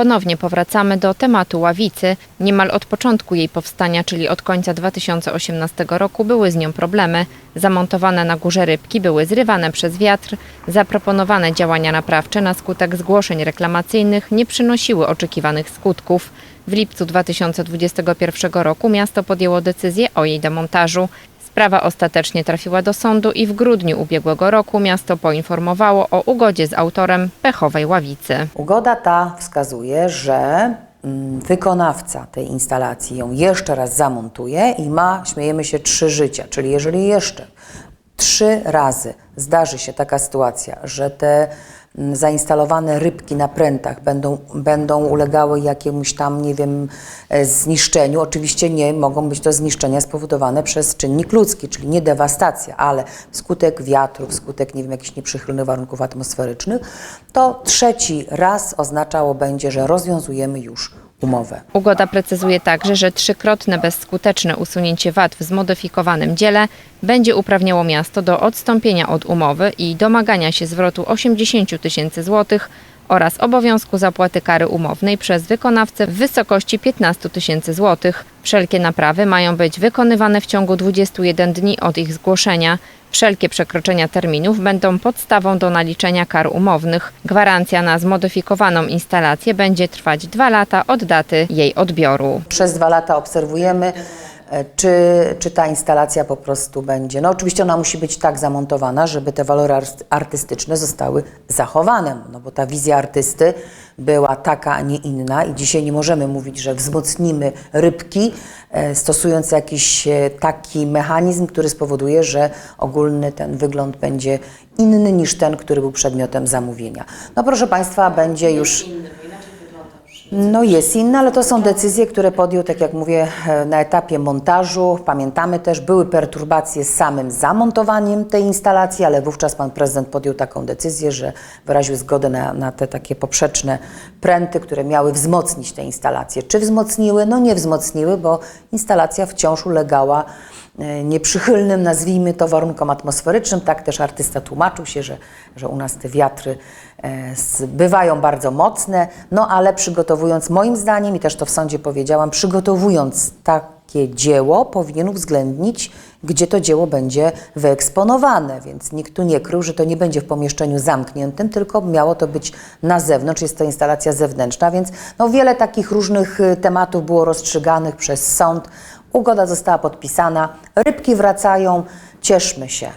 Ponownie powracamy do tematu ławicy. Niemal od początku jej powstania, czyli od końca 2018 roku, były z nią problemy. Zamontowane na górze rybki były zrywane przez wiatr. Zaproponowane działania naprawcze na skutek zgłoszeń reklamacyjnych nie przynosiły oczekiwanych skutków. W lipcu 2021 roku miasto podjęło decyzję o jej demontażu. Sprawa ostatecznie trafiła do sądu i w grudniu ubiegłego roku miasto poinformowało o ugodzie z autorem pechowej ławicy. Ugoda ta wskazuje, że mm, wykonawca tej instalacji ją jeszcze raz zamontuje i ma, śmiejemy się, trzy życia. Czyli jeżeli jeszcze trzy razy zdarzy się taka sytuacja, że te zainstalowane rybki na prętach będą, będą ulegały jakiemuś tam, nie wiem, e, zniszczeniu. Oczywiście nie mogą być to zniszczenia spowodowane przez czynnik ludzki, czyli nie dewastacja, ale wskutek wiatru, wskutek, nie wiem, jakichś nieprzychylnych warunków atmosferycznych, to trzeci raz oznaczało będzie, że rozwiązujemy już umowę. Ugoda precyzuje także, że trzykrotne bezskuteczne usunięcie wad w zmodyfikowanym dziele będzie uprawniało miasto do odstąpienia od umowy i domagania się zwrotu 80 tysięcy złotych oraz obowiązku zapłaty kary umownej przez wykonawcę w wysokości 15 tysięcy złotych. Wszelkie naprawy mają być wykonywane w ciągu 21 dni od ich zgłoszenia. Wszelkie przekroczenia terminów będą podstawą do naliczenia kar umownych. Gwarancja na zmodyfikowaną instalację będzie trwać dwa lata od daty jej odbioru. Przez dwa lata obserwujemy, e, czy, czy ta instalacja po prostu będzie. No oczywiście ona musi być tak zamontowana, żeby te walory art- artystyczne zostały zachowane, no bo ta wizja artysty była taka, a nie inna i dzisiaj nie możemy mówić, że wzmocnimy rybki, e, stosując jakiś e, taki mechanizm, który spowoduje, że ogólny ten wygląd będzie inny niż ten, który był przedmiotem zamówienia. No proszę Państwa, będzie już... No jest inna, ale to są decyzje, które podjął, tak jak mówię, e, na etapie montażu. Pamiętamy też, były perturbacje z samym zamontowaniem tej instalacji, ale wówczas pan prezydent podjął taką decyzję, że wyraził zgodę na, na te takie poprzeczne pręty, które miały wzmocnić te instalacje. Czy wzmocniły? No nie wzmocniły, bo instalacja wciąż ulegała nieprzychylnym, nazwijmy to, warunkom atmosferycznym. Tak też artysta tłumaczył się, że, że u nas te wiatry e, bywają bardzo mocne, no ale przygotowując, moim zdaniem, i też to w sądzie powiedziałam, przygotowując takie dzieło, powinien uwzględnić, gdzie to dzieło będzie wyeksponowane, więc nikt tu nie krył, że to nie będzie w pomieszczeniu zamkniętym, tylko miało to być na zewnątrz, jest to instalacja zewnętrzna, więc no, wiele takich różnych y, tematów było rozstrzyganych przez sąd. Ugoda została podpisana, rybki wracają, cieszmy się.